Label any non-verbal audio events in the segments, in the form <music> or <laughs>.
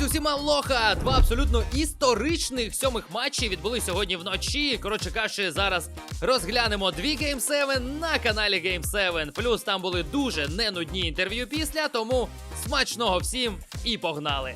Друзі, усім алоха! Два абсолютно історичних сьомих матчі відбулись сьогодні вночі. Коротше кажучи, зараз розглянемо дві Game 7 на каналі Game 7. Плюс там були дуже ненудні інтерв'ю після, тому смачного всім і погнали!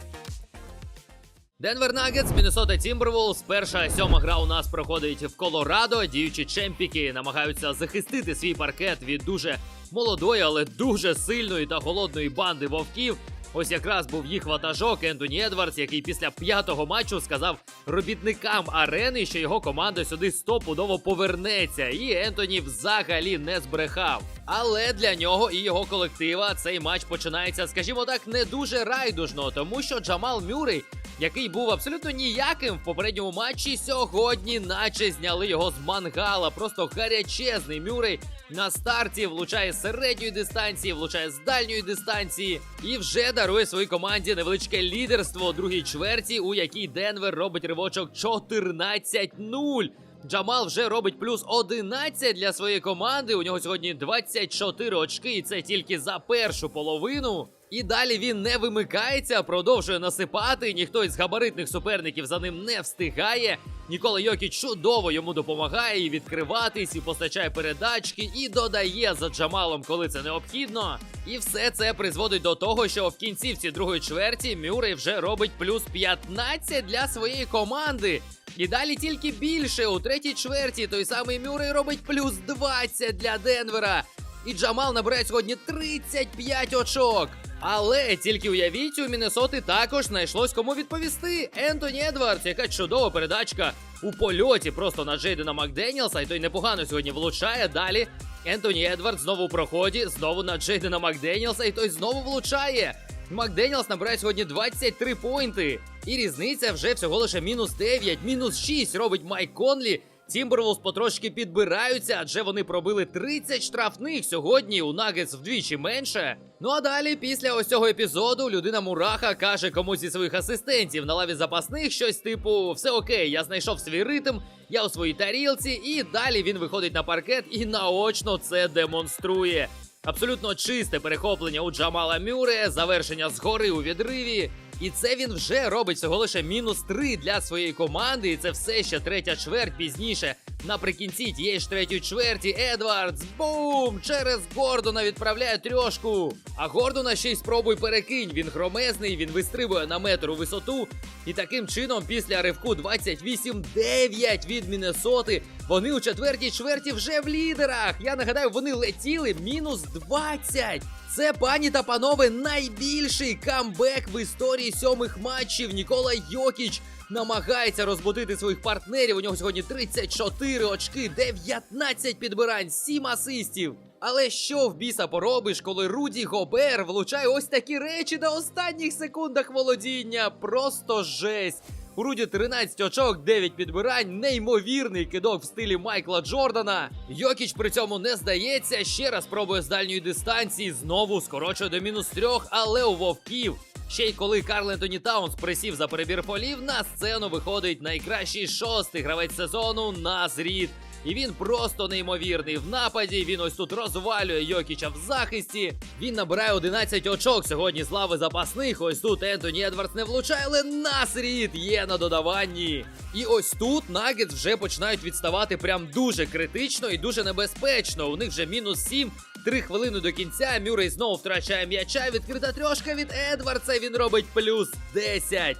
Денвер Нагетс, Міннесота Тімберволс. Перша сьома гра у нас проходить в Колорадо. Діючі чемпіки намагаються захистити свій паркет від дуже молодої, але дуже сильної та голодної банди вовків. Ось якраз був їх ватажок Ентоні Едвардс, який після п'ятого матчу сказав робітникам арени, що його команда сюди стопудово повернеться. І Ентоні взагалі не збрехав. Але для нього і його колектива цей матч починається, скажімо так, не дуже райдужно, тому що Джамал Мюррей який був абсолютно ніяким в попередньому матчі, сьогодні, наче зняли його з мангала. Просто гарячезний Мюррей на старті влучає з середньої дистанції, влучає з дальньої дистанції і вже дарує своїй команді невеличке лідерство у другій чверті, у якій Денвер робить ривочок 14-0. Джамал вже робить плюс 11 для своєї команди. У нього сьогодні 24 очки, і це тільки за першу половину. І далі він не вимикається, продовжує насипати. Ніхто із габаритних суперників за ним не встигає. Нікола Йокіч чудово йому допомагає і відкриватись, і постачає передачки, і додає за Джамалом, коли це необхідно. І все це призводить до того, що в кінцівці другої чверті Мюррей вже робить плюс 15 для своєї команди. І далі тільки більше у третій чверті той самий Мюррей робить плюс 20 для Денвера. І Джамал набирає сьогодні 35 очок. Але тільки уявіть, у Міннесоти також знайшлось кому відповісти. Ентоні Едвардс, яка чудова передачка у польоті просто на Джейдена Макденіелса, і той непогано сьогодні влучає. Далі Ентоні Едвардс знову у проході, знову на Джейдена Макденіелса, і той знову влучає. Макденіелс набирає сьогодні 23 поінти. І різниця вже всього лише мінус 9, мінус 6 робить Майк Конлі. Тімберлволс потрошки підбираються, адже вони пробили 30 штрафних сьогодні. У Нагетс вдвічі менше. Ну а далі, після ось цього епізоду, людина Мураха каже комусь зі своїх асистентів на лаві запасних щось типу: все окей, я знайшов свій ритм, я у своїй тарілці, і далі він виходить на паркет і наочно це демонструє. Абсолютно чисте перехоплення у Джамала Мюре, завершення згори у відриві. І це він вже робить всього лише мінус 3 для своєї команди. І це все ще третя чверть пізніше. Наприкінці тієї ж третьої чверті Едвардс бум! Через Гордона відправляє трьошку. А Гордона ще й спробуй перекинь. Він громезний, він вистрибує на метр у висоту. І таким чином, після ривку 28-9 від Міннесоти, вони у четвертій чверті вже в лідерах. Я нагадаю, вони летіли мінус 20. Це, пані та панове, найбільший камбек в історії сьомих матчів. Нікола Йокіч намагається розбудити своїх партнерів. У нього сьогодні 34 очки, 19 підбирань, 7 асистів. Але що в біса поробиш, коли Руді Гобер влучає ось такі речі на останніх секундах володіння? Просто жесть. У Руді 13 очок, 9 підбирань, неймовірний кидок в стилі Майкла Джордана. Йокіч при цьому не здається. Ще раз пробує з дальньої дистанції. Знову скорочує до мінус трьох, але у вовків. Ще й коли Карл Ентоні Таунс присів за перебір полів, на сцену виходить найкращий шостий гравець сезону на Рід. І він просто неймовірний в нападі. Він ось тут розвалює Йокіча в захисті. Він набирає 11 очок сьогодні з запасних. Ось тут Ентоні Едвардс не влучає, але Насрід є на додаванні. І ось тут Нагетс вже починають відставати прям дуже критично і дуже небезпечно. У них вже мінус 7. Три хвилини до кінця. Мюррей знову втрачає м'яча. Відкрита трьошка від Едвардса. Він робить плюс 10.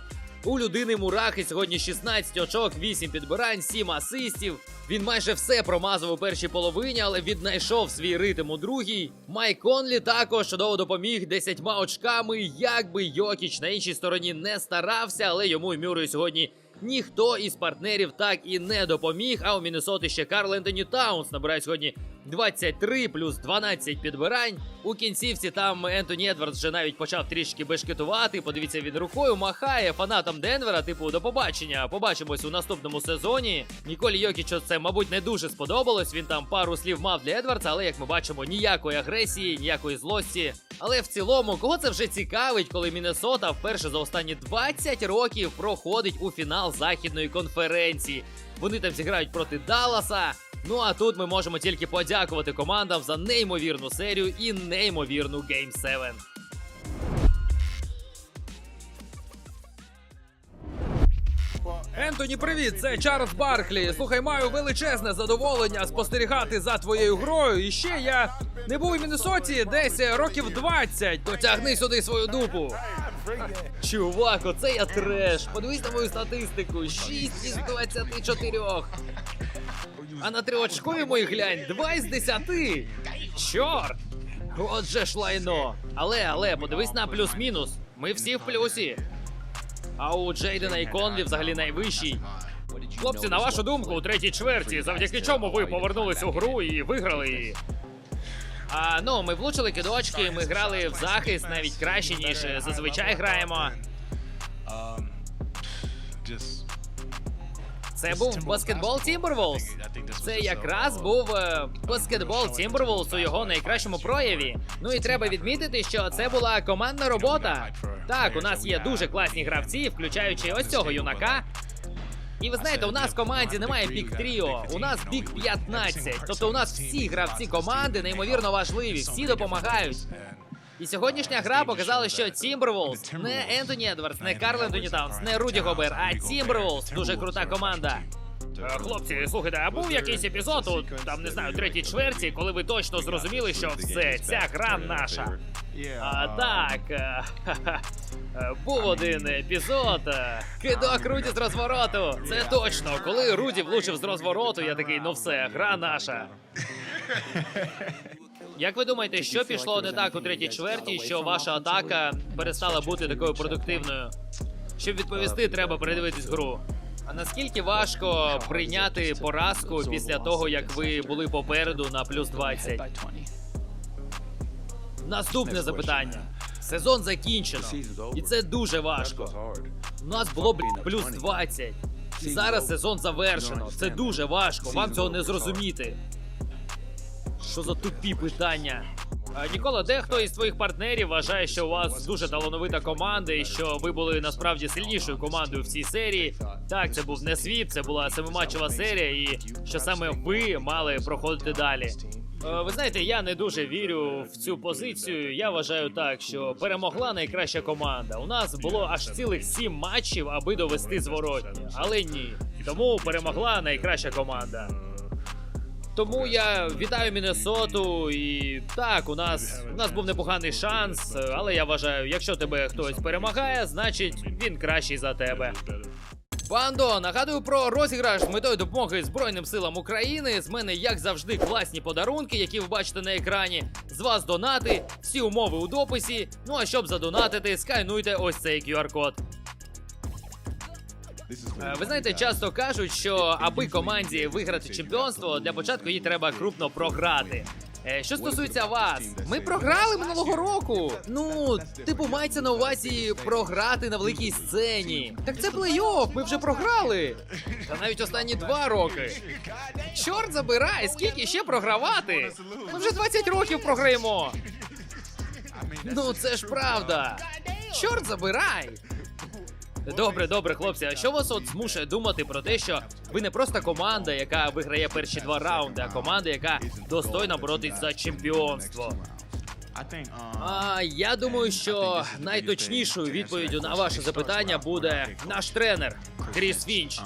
У людини Мурахи сьогодні 16 очок, 8 підбирань, 7 асистів. Він майже все промазав у першій половині, але віднайшов свій ритм у другій. Майк Конлі також чудово допоміг 10 очками. Якби Йокіч на іншій стороні не старався, але йому і Мюррею сьогодні ніхто із партнерів так і не допоміг. А у Міннесоти ще Карл Ентоні Таунс набирає сьогодні 23 плюс 12 підбирань. У кінцівці там Ентоні Едвардс вже навіть почав трішки бешкетувати. Подивіться, він рукою махає фанатам Денвера. Типу, до побачення. Побачимось у наступному сезоні. Ніколі Йокічу це, мабуть, не дуже сподобалось. Він там пару слів мав для Едвардса, але як ми бачимо, ніякої агресії, ніякої злості. Але в цілому, кого це вже цікавить, коли Міннесота вперше за останні 20 років проходить у фінал західної конференції. Вони там зіграють проти Далласа. Ну а тут ми можемо тільки подякувати командам за неймовірну серію і неймовірну Game 7. Ентоні, привіт! Це Чарльз Барклі. Слухай, маю величезне задоволення спостерігати за твоєю грою. І ще я не був у Міннесоті десь років 20. Потягни сюди свою дупу. Чувак, оце я треш. Подивись на мою статистику. 6 із 24. А на триочкові мої глянь, 2 із 10. Чорт! Отже ж лайно. Але, але, подивись на плюс-мінус. Ми всі в плюсі. А у Джейдена і Конлі взагалі найвищий. Хлопці, на вашу думку, у третій чверті, завдяки чому ви повернулись у гру і виграли її? А, ну, ми влучили кидочки, ми грали в захист навіть краще, ніж зазвичай граємо. Um, just Це був баскетбол Timberwolves. Це якраз був е, баскетбол Timberwolves у його найкращому прояві. Ну і треба відмітити, що це була командна робота. Так, у нас є дуже класні гравці, включаючи ось цього юнака. І ви знаєте, у нас в команді немає пік тріо, у нас пік 15. Тобто у нас всі гравці команди неймовірно важливі, всі допомагають. І сьогоднішня гра показала, що Timberwolves, не Ентоні Едвардс, не Карл Ентоні Таунс, не Руді Гобер, а Timberwolves дуже крута команда. Хлопці, слухайте, а був якийсь епізод у там не знаю, третій чверті, коли ви точно зрозуміли, що все, ця гра наша. А так, е, <laughs> е, був один епізод. е, Кидок Руді з розвороту. Це точно. Коли Руді влучив з розвороту, я такий, ну все, гра наша. <laughs> Як ви думаєте, що пішло не так у третій чверті, що ваша атака перестала бути такою продуктивною? Щоб відповісти, треба передивитись гру. А наскільки важко прийняти поразку після того, як ви були попереду на плюс 20? Наступне запитання. Сезон закінчено, і це дуже важко. У нас було б плюс 20. І зараз сезон завершено. Це дуже важко. Вам цього не зрозуміти. Що за тупі питання? Нікола, дехто із твоїх партнерів вважає, що у вас дуже талановита команда, і що ви були насправді сильнішою командою в цій серії. Так, це був не світ, це була семиматчева серія, і що саме ви мали проходити далі. Е, Ви знаєте, я не дуже вірю в цю позицію. Я вважаю так, що перемогла найкраща команда. У нас було аж цілих сім матчів, аби довести зворотні. Але ні. Тому перемогла найкраща команда. Тому я вітаю Міннесоту і так, у нас у нас був непоганий шанс, але я вважаю, якщо тебе хтось перемагає, значить він кращий за тебе. Бандо, нагадую про розіграш з метою допомоги Збройним силам України. З мене, як завжди, класні подарунки, які ви бачите на екрані. З вас донати, всі умови у дописі. Ну а щоб задонатити, скайнуйте ось цей QR-код. Е, Ви знаєте, часто кажуть, що аби команді виграти чемпіонство, для початку їй треба крупно програти. Е, Що стосується вас, ми програли минулого року. Ну, типу, мається на увазі програти на великій сцені. Так це плей-офф, ми вже програли. Та навіть останні два роки. Чорт забирай, скільки ще програвати? Ми вже 20 років програємо. Ну це ж правда. Чорт забирай. Добре, добре, хлопці. А що вас от змушує думати про те, що ви не просто команда, яка виграє перші два раунди, а команда, яка достойно боротись за чемпіонство? А я думаю, що найточнішою відповіддю на ваше запитання буде наш тренер Кріс Фінч.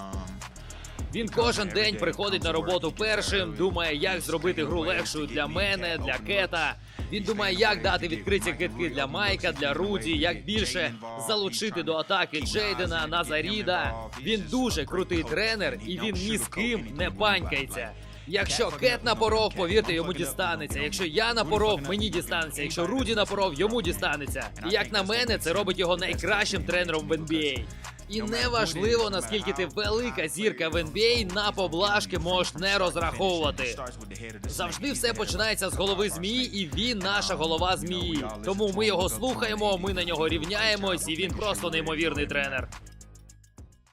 Він кожен день приходить на роботу першим, думає, як зробити гру легшою для мене, для кета. Він думає, як дати відкриті китки для Майка, для Руді, як більше залучити до атаки Джейдена, Назаріда. Він дуже крутий тренер, і він ні з ким не панькається. Якщо Кет напоров, повірте, йому дістанеться. Якщо я напоров, мені дістанеться. Якщо Руді напоров, йому дістанеться. І як на мене, це робить його найкращим тренером в NBA. І не важливо, наскільки ти велика зірка в NBA, на поблажки можеш не розраховувати. Завжди все починається з голови змії, і він наша голова змії. Тому ми його слухаємо, ми на нього рівняємось, і він просто неймовірний тренер.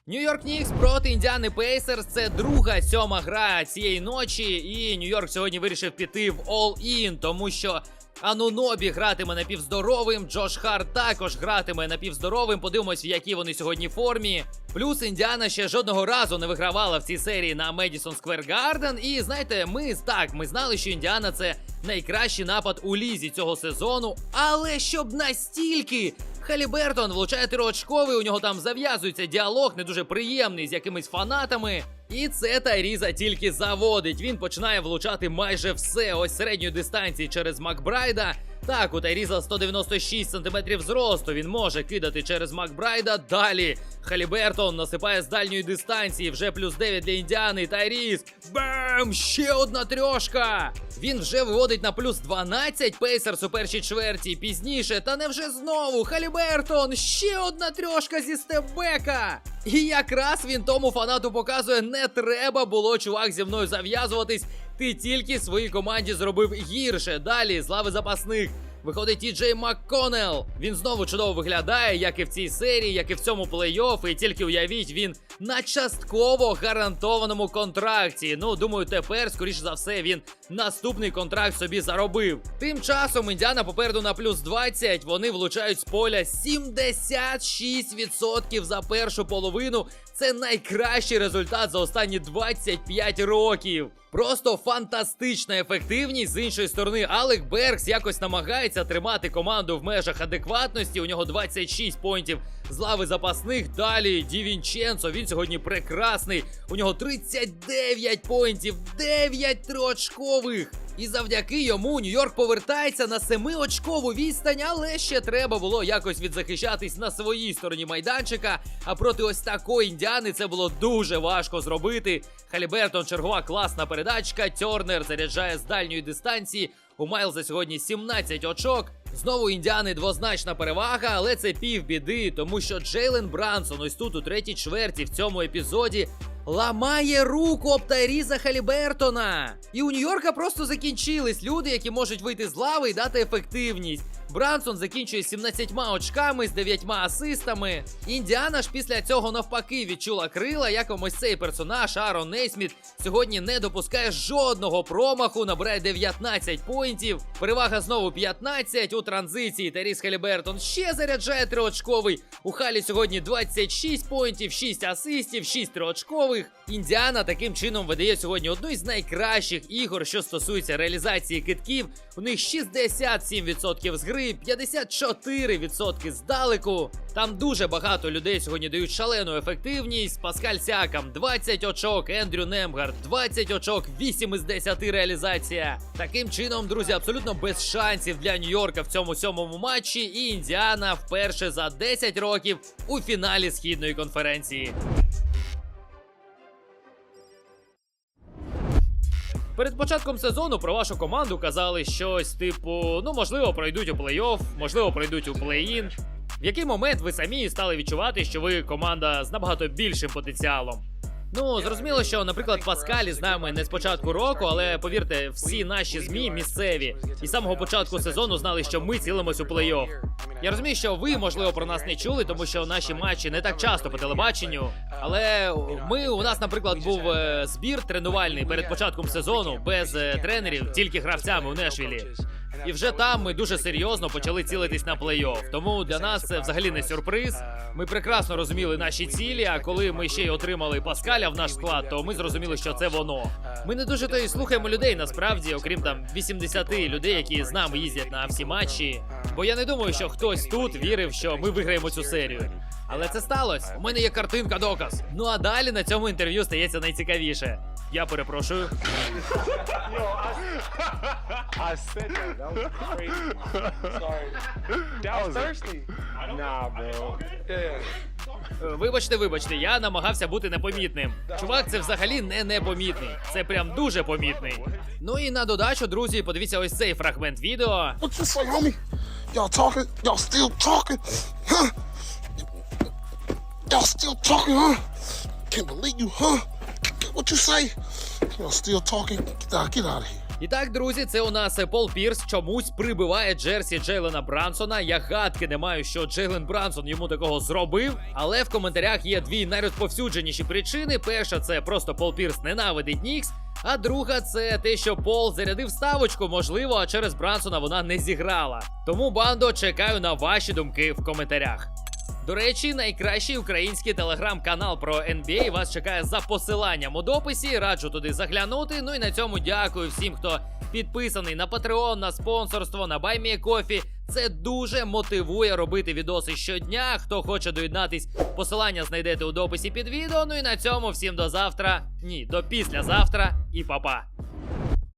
Нью-Йорк Нікс проти Індіани Пейсерс. Це друга сьома гра цієї ночі. І Нью-Йорк сьогодні вирішив піти в all-in, тому що Анунобі гратиме напівздоровим. Джош Харт також гратиме напівздоровим. Подивимось, в якій вони сьогодні формі. Плюс Індіана ще жодного разу не вигравала в цій серії на Медісон Сквер Гарден. І знаєте, ми так, ми знали, що Індіана це найкращий напад у лізі цього сезону. Але щоб настільки Халібертон влучає триочковий, у нього там зав'язується діалог, не дуже приємний з якимись фанатами. І це Тайріза тільки заводить. Він починає влучати майже все. Ось середньої дистанції через Макбрайда. Так, у Тайріза 196 см зросту. Він може кидати через Макбрайда. Далі Халібертон насипає з дальньої дистанції. Вже плюс 9 для індіани. Тайріз. Бам! Ще одна трьошка. Він вже виводить на плюс 12 Пейсерс у першій чверті. Пізніше, та невже знову Халібертон. Ще одна трьошка зі степбека. І якраз він тому фанату показує, не треба було чувак зі мною зав'язуватись. Ти тільки своїй команді зробив гірше. Далі з лави запасних. Виходить і Джей МакКонел. Він знову чудово виглядає, як і в цій серії, як і в цьому плей-офф. І тільки уявіть, він на частково гарантованому контракті. Ну, думаю, тепер, скоріше за все, він наступний контракт собі заробив. Тим часом індіана попереду на плюс 20. Вони влучають з поля 76% за першу половину. Це найкращий результат за останні 25 років. Просто фантастична ефективність з іншої сторони. Алек Бергс якось намагається тримати команду в межах адекватності. У нього 26 поінтів з лави запасних. Далі Ді Вінченцо. Він сьогодні прекрасний. У нього 39 поінтів, 9 триочкових. І завдяки йому Нью-Йорк повертається на семиочкову відстань, але ще треба було якось відзахищатись на своїй стороні майданчика. А проти ось такої індіани це було дуже важко зробити. Халібертон чергова класна передачка. Тьорнер заряджає з дальньої дистанції. У Майлза сьогодні 17 очок. Знову індіани двозначна перевага, але це пів біди, тому що Джейлен Брансон ось тут у третій чверті в цьому епізоді ламає руку об Тайріза Халібертона. І у Нью-Йорка просто закінчились люди, які можуть вийти з лави і дати ефективність. Брансон закінчує 17 очками з 9 асистами. Індіана ж після цього навпаки відчула крила, як ось цей персонаж Арон Нейсміт сьогодні не допускає жодного промаху, набирає 19 поінтів. Перевага знову 15 у транзиції. Таріс Халібертон ще заряджає триочковий. У Халі сьогодні 26 поінтів, 6 асистів, 6 триочкових. Індіана таким чином видає сьогодні одну із найкращих ігор, що стосується реалізації китків. У них 67% з гри, 54% здалеку. Там дуже багато людей сьогодні дають шалену ефективність. Паскаль Сякам 20 очок, Ендрю Немгард 20 очок, 8 із 10 реалізація. Таким чином, друзі, абсолютно без шансів для Нью-Йорка в цьому сьомому матчі. І Індіана вперше за 10 років у фіналі східної конференції. Перед початком сезону про вашу команду казали щось типу: ну, можливо, пройдуть у плей-офф, можливо, пройдуть у плей-ін. В який момент ви самі стали відчувати, що ви команда з набагато більшим потенціалом? Ну, зрозуміло, що, наприклад, Паскалі з нами не з початку року, але повірте, всі наші змі місцеві і з самого початку сезону знали, що ми цілимось у плей-офф. Я розумію, що ви, можливо, про нас не чули, тому що наші матчі не так часто по телебаченню. Але ми у нас, наприклад, був е, збір тренувальний перед початком сезону без е, тренерів, тільки гравцями у Нешвілі. І вже там ми дуже серйозно почали цілитись на плей-офф. Тому для нас це взагалі не сюрприз. Ми прекрасно розуміли наші цілі. А коли ми ще й отримали Паскаля в наш склад, то ми зрозуміли, що це воно. Ми не дуже то і слухаємо людей насправді, окрім там 80 людей, які з нами їздять на всі матчі. Бо я не думаю, що хтось тут вірив, що ми виграємо цю серію. Але це сталося. У мене є картинка доказ. Ну а далі на цьому інтерв'ю стається найцікавіше. Я перепрошую. <laughs> I said that. That was crazy. Sorry. That was thirsty. Nah, bro. Yeah. Е, Вибачте, вибачте, я намагався бути непомітним. Чувак, це взагалі не непомітний. Це прям дуже помітний. Ну і на додачу, друзі, подивіться ось цей фрагмент відео. What you say, homie? Y'all talking? Y'all still talking? Huh? Y'all still talking, huh? Can't believe you, huh? What you say? Y'all still talking? Get out, get out of here. І так, друзі, це у нас е, Пол Пірс чомусь прибиває Джерсі Джейлена Брансона. Я гадки не маю, що Джейлен Брансон йому такого зробив. Але в коментарях є дві найрозповсюдженіші причини. Перша це просто Пол Пірс ненавидить Нікс. А друга це те, що Пол зарядив ставочку, можливо, а через Брансона вона не зіграла. Тому бандо чекаю на ваші думки в коментарях. До речі, найкращий український телеграм-канал про NBA вас чекає за посиланням у дописі. Раджу туди заглянути. Ну і на цьому дякую всім, хто підписаний на Patreon, на спонсорство, на BuyMeACoffee, Це дуже мотивує робити відоси щодня. Хто хоче доєднатись, посилання знайдете у дописі під відео. Ну і на цьому всім до завтра. Ні, до післязавтра і па-па.